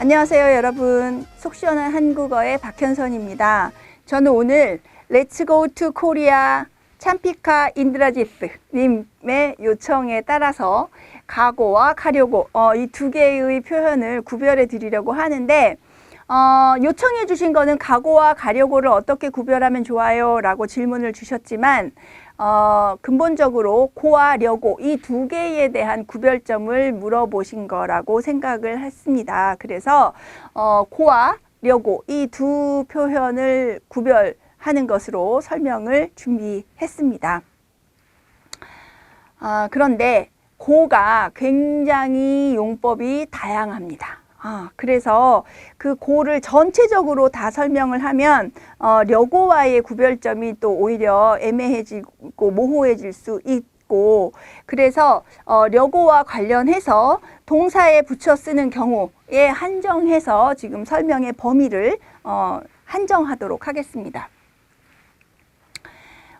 안녕하세요, 여러분. 속 시원한 한국어의 박현선입니다. 저는 오늘 Let's Go to Korea 참피카 인드라지스 님의 요청에 따라서 가고와 가려고 어, 이 두 개의 표현을 구별해 드리려고 하는데 어, 요청해 주신 거는 가고와 가려고를 어떻게 구별하면 좋아요? 라고 질문을 주셨지만 어, 근본적으로 고와 려고 이 두 개에 대한 구별점을 물어보신 거라고 생각을 했습니다. 그래서 어, 고와 려고 이 두 표현을 구별하는 것으로 설명을 준비했습니다. 아, 그런데 고가 굉장히 용법이 다양합니다. 아, 그래서 그 고를 전체적으로 다 설명을 하면 어, 려고와의 구별점이 또 오히려 애매해지고 모호해질 수 있고 그래서 어, 려고와 관련해서 동사에 붙여 쓰는 경우에 한정해서 지금 설명의 범위를 어, 한정하도록 하겠습니다.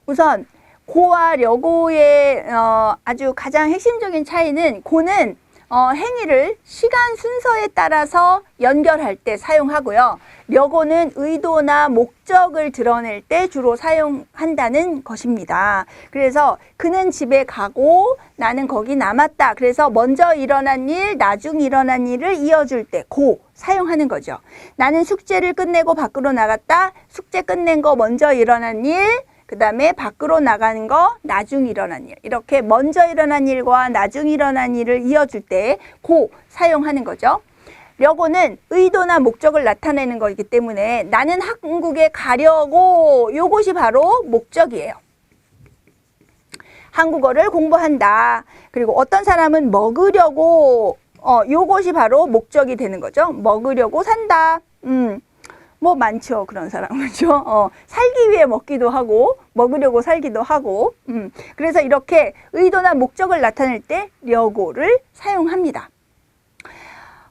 우선 고와 려고의 어, 아주 가장 핵심적인 차이는 고는 어, 행위를 시간 순서에 따라서 연결할 때 사용하고요. 려고는 의도나 목적을 드러낼 때 주로 사용한다는 것입니다. 그래서 그는 집에 가고 나는 거기 남았다. 그래서 먼저 일어난 일, 나중 일어난 일을 이어줄 때 고 사용하는 거죠. 나는 숙제를 끝내고 밖으로 나갔다. 숙제 끝낸 거 먼저 일어난 일, 그 다음에 밖으로 나가는 거, 나중 일어난 일. 이렇게 먼저 일어난 일과 나중 일어난 일을 이어줄 때 고 사용하는 거죠. 려고는 의도나 목적을 나타내는 거기 때문에 나는 한국에 가려고 요것이 바로 목적이에요. 한국어를 공부한다. 그리고 어떤 사람은 먹으려고 어 요것이 바로 목적이 되는 거죠. 먹으려고 산다. 음. 뭐 많죠 그런 사람 그죠. 어, 살기 위해 먹기도 하고 먹으려고 살기도 하고. 음, 그래서 이렇게 의도나 목적을 나타낼 때 려고를 사용합니다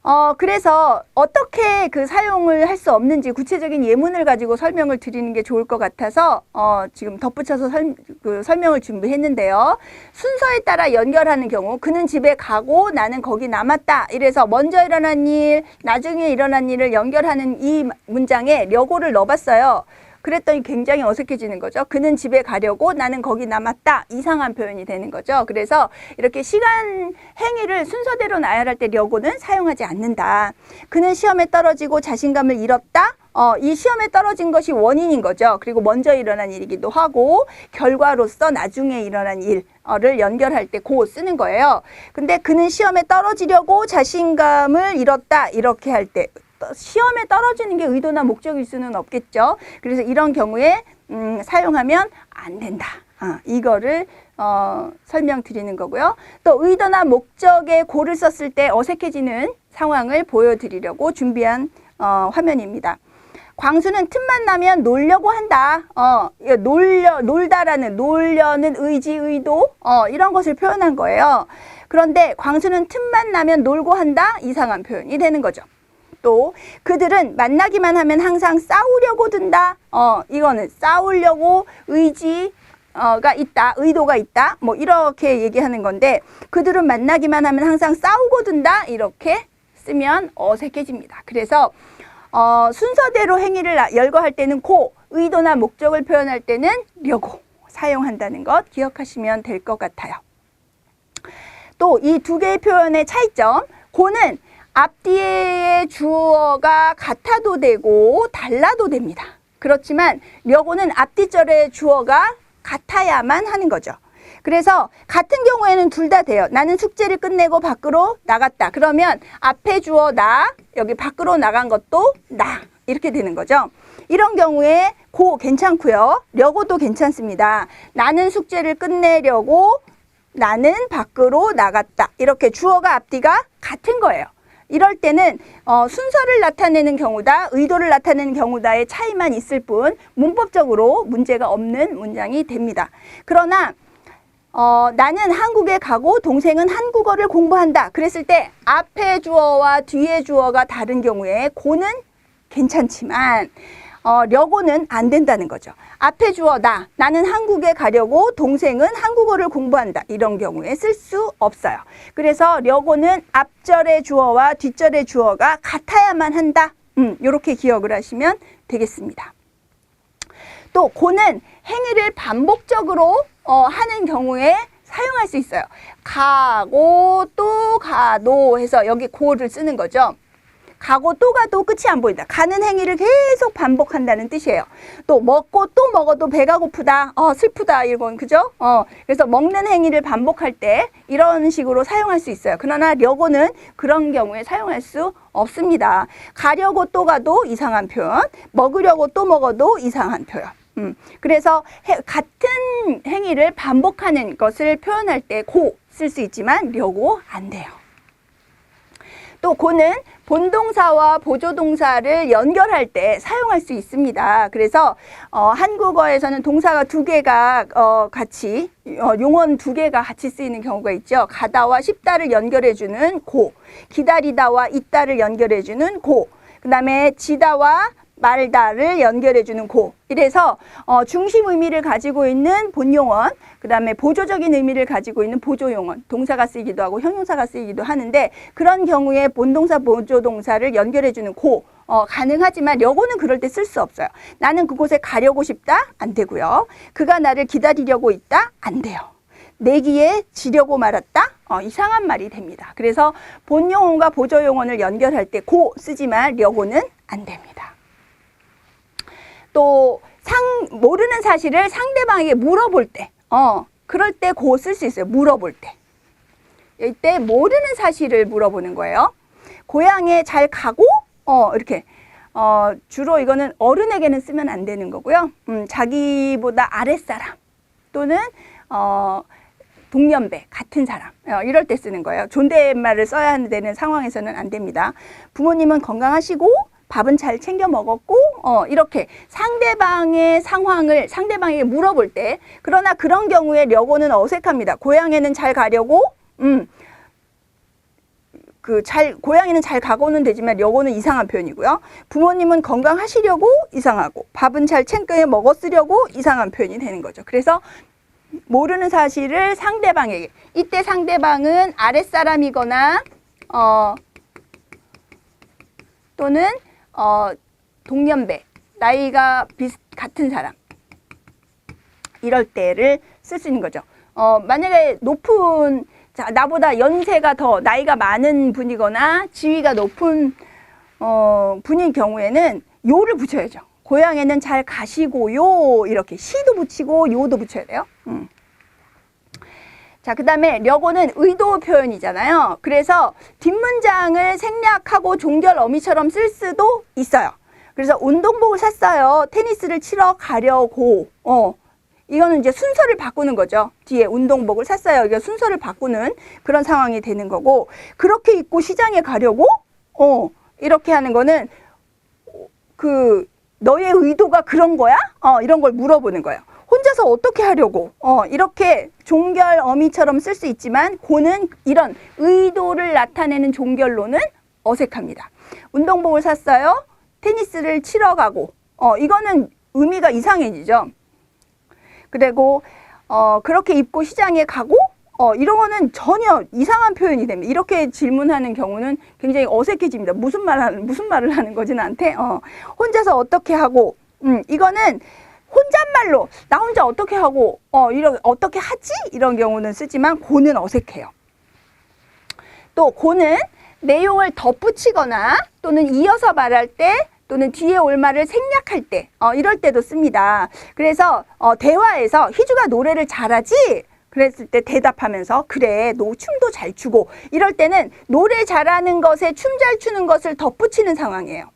어, 그래서 어떻게 그 사용을 할 수 없는지 구체적인 예문을 가지고 설명을 드리는 게 좋을 것 같아서 어, 지금 덧붙여서 설, 그 설명을 준비했는데요. 순서에 따라 연결하는 경우 그는 집에 가고 나는 거기 남았다. 이래서 먼저 일어난 일, 나중에 일어난 일을 연결하는 이 문장에 려고를 넣어봤어요. 그랬더니 굉장히 어색해지는 거죠. 그는 집에 가려고 나는 거기 남았다. 이상한 표현이 되는 거죠. 그래서 이렇게 시간 행위를 순서대로 나열할 때 려고는 사용하지 않는다. 그는 시험에 떨어지고 자신감을 잃었다. 어, 이 시험에 떨어진 것이 원인인 거죠. 그리고 먼저 일어난 일이기도 하고 결과로서 나중에 일어난 일을 연결할 때 고 쓰는 거예요. 근데 그는 시험에 떨어지려고 자신감을 잃었다. 이렇게 할 때 시험에 떨어지는 게 의도나 목적일 수는 없겠죠. 그래서 이런 경우에 음, 사용하면 안 된다. 아, 이거를 어, 설명드리는 거고요. 또 의도나 목적의 고를 썼을 때 어색해지는 상황을 보여드리려고 준비한 어, 화면입니다. 광수는 틈만 나면 놀려고 한다. 어, 놀려, 놀다라는, 놀려는 의지, 의도, 어, 이런 것을 표현한 거예요. 그런데 광수는 틈만 나면 놀고 한다. 이상한 표현이 되는 거죠. 또 그들은 만나기만 하면 항상 싸우려고 든다. 어, 이거는 싸우려고 의지 가 있다, 의도가 있다, 뭐 이렇게 얘기하는 건데 그들은 만나기만 하면 항상 싸우고 든다 이렇게 쓰면 어색해집니다. 그래서 어, 순서대로 행위를 열거할 때는 고, 의도나 목적을 표현할 때는 려고 사용한다는 것 기억하시면 될 것 같아요. 또 이 두 개의 표현의 차이점, 고는 앞뒤의 주어가 같아도 되고 달라도 됩니다. 그렇지만 려고는 앞뒤절의 주어가 같아야만 하는 거죠. 그래서 같은 경우에는 둘 다 돼요. 나는 숙제를 끝내고 밖으로 나갔다. 그러면 앞에 주어 나, 여기 밖으로 나간 것도 나. 이렇게 되는 거죠. 이런 경우에 고 괜찮고요. 려고도 괜찮습니다. 나는 숙제를 끝내려고 나는 밖으로 나갔다. 이렇게 주어가 앞뒤가 같은 거예요. 이럴 때는 어, 순서를 나타내는 경우다, 의도를 나타내는 경우다의 차이만 있을 뿐 문법적으로 문제가 없는 문장이 됩니다. 그러나 어, 나는 한국에 가고 동생은 한국어를 공부한다. 그랬을 때 앞에 주어와 뒤에 주어가 다른 경우에 고는 괜찮지만 어, 려고는 안 된다는 거죠. 앞에 주어 나, 나는 한국에 가려고 동생은 한국어를 공부한다. 이런 경우에 쓸 수 없어요. 그래서 려고는 앞절의 주어와 뒷절의 주어가 같아야만 한다. 음, 요렇게 기억을 하시면 되겠습니다. 또 고는 행위를 반복적으로 어, 하는 경우에 사용할 수 있어요. 가고 또 가도 해서 여기 고를 쓰는 거죠. 가고 또 가도 끝이 안 보인다. 가는 행위를 계속 반복한다는 뜻이에요. 또 먹고 또 먹어도 배가 고프다. 어, 슬프다. 이건 그죠? 어, 그래서 먹는 행위를 반복할 때 이런 식으로 사용할 수 있어요. 그러나 려고는 그런 경우에 사용할 수 없습니다. 가려고 또 가도 이상한 표현, 먹으려고 또 먹어도 이상한 표현. 음, 그래서 해- 같은 행위를 반복하는 것을 표현할 때 고 쓸 수 있지만 려고 안 돼요. 또 고는 본동사와 보조동사를 연결할 때 사용할 수 있습니다. 그래서 어, 한국어에서는 동사가 두 개가 어, 같이 어, 용언 두 개가 같이 쓰이는 경우가 있죠. 가다와 싶다를 연결해주는 고, 기다리다와 있다를 연결해주는 고, 그 다음에 지다와 말다를 연결해주는 고. 이래서 어, 중심 의미를 가지고 있는 본용언, 그 다음에 보조적인 의미를 가지고 있는 보조용언, 동사가 쓰이기도 하고 형용사가 쓰이기도 하는데 그런 경우에 본동사, 보조동사를 연결해주는 고. 어, 가능하지만 여고는 그럴 때 쓸 수 없어요. 나는 그곳에 가려고 싶다? 안 되고요. 그가 나를 기다리려고 있다? 안 돼요. 내기에 지려고 말았다? 어, 이상한 말이 됩니다. 그래서 본용언과 보조용언을 연결할 때 고 쓰지만 려고는 안 됩니다. 또 상, 모르는 사실을 상대방에게 물어볼 때, 어, 그럴 때 고 쓸 수 있어요. 물어볼 때. 이때 모르는 사실을 물어보는 거예요. 고향에 잘 가고, 어, 이렇게. 어, 주로 이거는 어른에게는 쓰면 안 되는 거고요. 음, 자기보다 아랫사람 또는, 어, 동년배, 같은 사람. 어, 이럴 때 쓰는 거예요. 존댓말을 써야 되는 상황에서는 안 됩니다. 부모님은 건강하시고, 밥은 잘 챙겨 먹었고, 어, 이렇게 상대방의 상황을 상대방에게 물어볼 때, 그러나 그런 경우에 려고는 어색합니다. 고향에는 잘 가려고, 음, 그 잘, 고양이는 잘 가고는 되지만 려고는 이상한 표현이고요. 부모님은 건강하시려고 이상하고, 밥은 잘 챙겨 먹었으려고 이상한 표현이 되는 거죠. 그래서 모르는 사실을 상대방에게, 이때 상대방은 아랫사람이거나, 어, 또는 어, 동년배, 나이가 비슷, 같은 사람. 이럴 때를 쓸 수 있는 거죠. 어, 만약에 높은, 자, 나보다 연세가 더 나이가 많은 분이거나 지위가 높은 어, 분인 경우에는 요를 붙여야죠. 고향에는 잘 가시고요. 이렇게 시도 붙이고 요도 붙여야 돼요. 음. 자, 그 다음에 려고는 의도 표현이잖아요. 그래서 뒷문장을 생략하고 종결 어미처럼 쓸 수도 있어요. 그래서 운동복을 샀어요. 테니스를 치러 가려고. 어. 이거는 이제 순서를 바꾸는 거죠. 뒤에 운동복을 샀어요. 이게 순서를 바꾸는 그런 상황이 되는 거고. 그렇게 입고 시장에 가려고? 어. 이렇게 하는 거는 그 너의 의도가 그런 거야? 어, 이런 걸 물어보는 거예요. 혼자서 어떻게 하려고? 어, 이렇게 종결 어미처럼 쓸 수 있지만 고는 이런 의도를 나타내는 종결로는 어색합니다. 운동복을 샀어요. 테니스를 치러 가고. 어, 이거는 의미가 이상해지죠. 그리고 어, 그렇게 입고 시장에 가고 어, 이런 거는 전혀 이상한 표현이 됩니다. 이렇게 질문하는 경우는 굉장히 어색해집니다. 무슨 말 하는, 무슨 말을 하는 거지, 나한테? 어, 혼자서 어떻게 하고, 음, 이거는 혼잣말로, 나 혼자 어떻게 하고, 어, 이런, 어떻게 하지? 이런 경우는 쓰지만, 고는 어색해요. 또, 고는 내용을 덧붙이거나 또는 이어서 말할 때 또는 뒤에 올 말을 생략할 때, 어, 이럴 때도 씁니다. 그래서, 어, 대화에서 희주가 노래를 잘하지? 그랬을 때 대답하면서 그래 너 춤도 잘 추고 이럴 때는 노래 잘하는 것에 춤 잘 추는 것을 덧붙이는 상황이에요.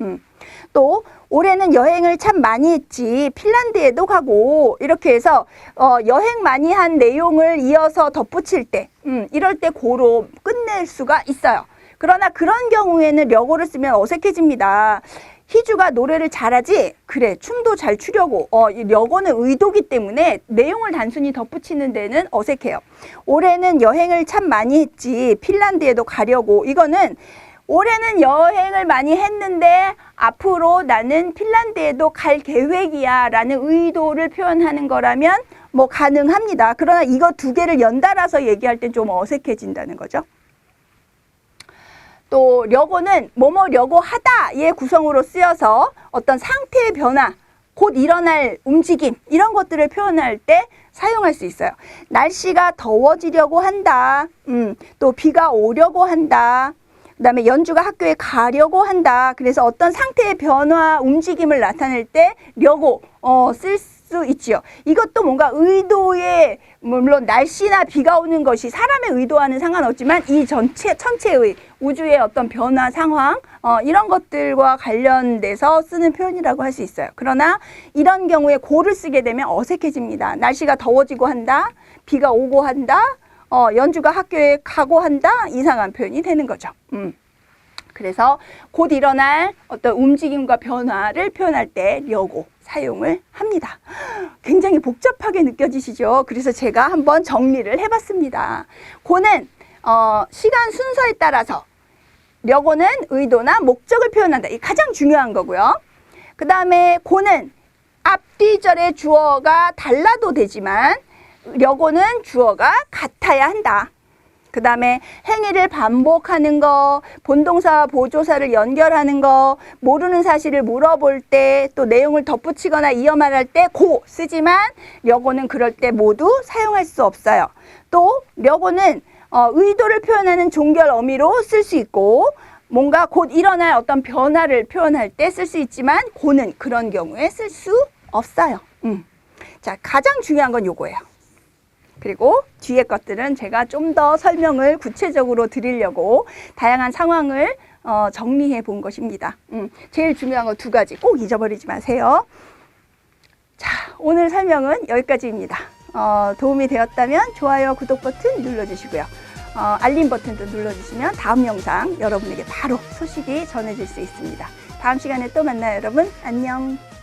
음. 또 올해는 여행을 참 많이 했지 핀란드에도 가고 이렇게 해서 어, 여행 많이 한 내용을 이어서 덧붙일 때 음, 이럴 때 고로 끝낼 수가 있어요. 그러나 그런 경우에는 려고를 쓰면 어색해집니다. 희주가 노래를 잘하지? 그래, 춤도 잘 추려고. 어, 이 려고는 의도기 때문에 내용을 단순히 덧붙이는 데는 어색해요. 올해는 여행을 참 많이 했지. 핀란드에도 가려고. 이거는 올해는 여행을 많이 했는데 앞으로 나는 핀란드에도 갈 계획이야 라는 의도를 표현하는 거라면 뭐 가능합니다. 그러나 이거 두 개를 연달아서 얘기할 때좀 어색해진다는 거죠. 또 려고는 뭐뭐 려고 하다의 구성으로 쓰여서 어떤 상태의 변화, 곧 일어날 움직임 이런 것들을 표현할 때 사용할 수 있어요. 날씨가 더워지려고 한다. 음, 또 비가 오려고 한다. 그다음에 연주가 학교에 가려고 한다. 그래서 어떤 상태의 변화, 움직임을 나타낼 때 려고 어, 쓸 수 있지요. 이것도 뭔가 의도에 물론 날씨나 비가 오는 것이 사람의 의도와는 상관없지만 이 전체 천체의 우주의 어떤 변화 상황 어, 이런 것들과 관련돼서 쓰는 표현이라고 할 수 있어요. 그러나 이런 경우에 고를 쓰게 되면 어색해집니다. 날씨가 더워지고 한다, 비가 오고 한다, 어, 연주가 학교에 가고 한다 이상한 표현이 되는 거죠. 음. 그래서 곧 일어날 어떤 움직임과 변화를 표현할 때 려고 사용을 합니다. 굉장히 복잡하게 느껴지시죠? 그래서 제가 한번 정리를 해봤습니다. 고는 어, 시간 순서에 따라서 려고는 의도나 목적을 표현한다. 이 가장 중요한 거고요. 그 다음에 고는 앞뒤절의 주어가 달라도 되지만 려고는 주어가 같아야 한다. 그 다음에 행위를 반복하는 거, 본동사와 보조사를 연결하는 거, 모르는 사실을 물어볼 때, 또 내용을 덧붙이거나 이어 말할 때 고 쓰지만 려고는 그럴 때 모두 사용할 수 없어요. 또 려고는 어, 의도를 표현하는 종결 어미로 쓸 수 있고 뭔가 곧 일어날 어떤 변화를 표현할 때 쓸 수 있지만 고는 그런 경우에 쓸 수 없어요. 음. 자, 가장 중요한 건 요거예요. 그리고 뒤에 것들은 제가 좀 더 설명을 구체적으로 드리려고 다양한 상황을 어, 정리해 본 것입니다. 음, 제일 중요한 거 두 가지 꼭 잊어버리지 마세요. 자, 오늘 설명은 여기까지입니다. 어, 도움이 되었다면 좋아요, 구독 버튼 눌러주시고요. 어, 알림 버튼도 눌러주시면 다음 영상 여러분에게 바로 소식이 전해질 수 있습니다. 다음 시간에 또 만나요, 여러분. 안녕.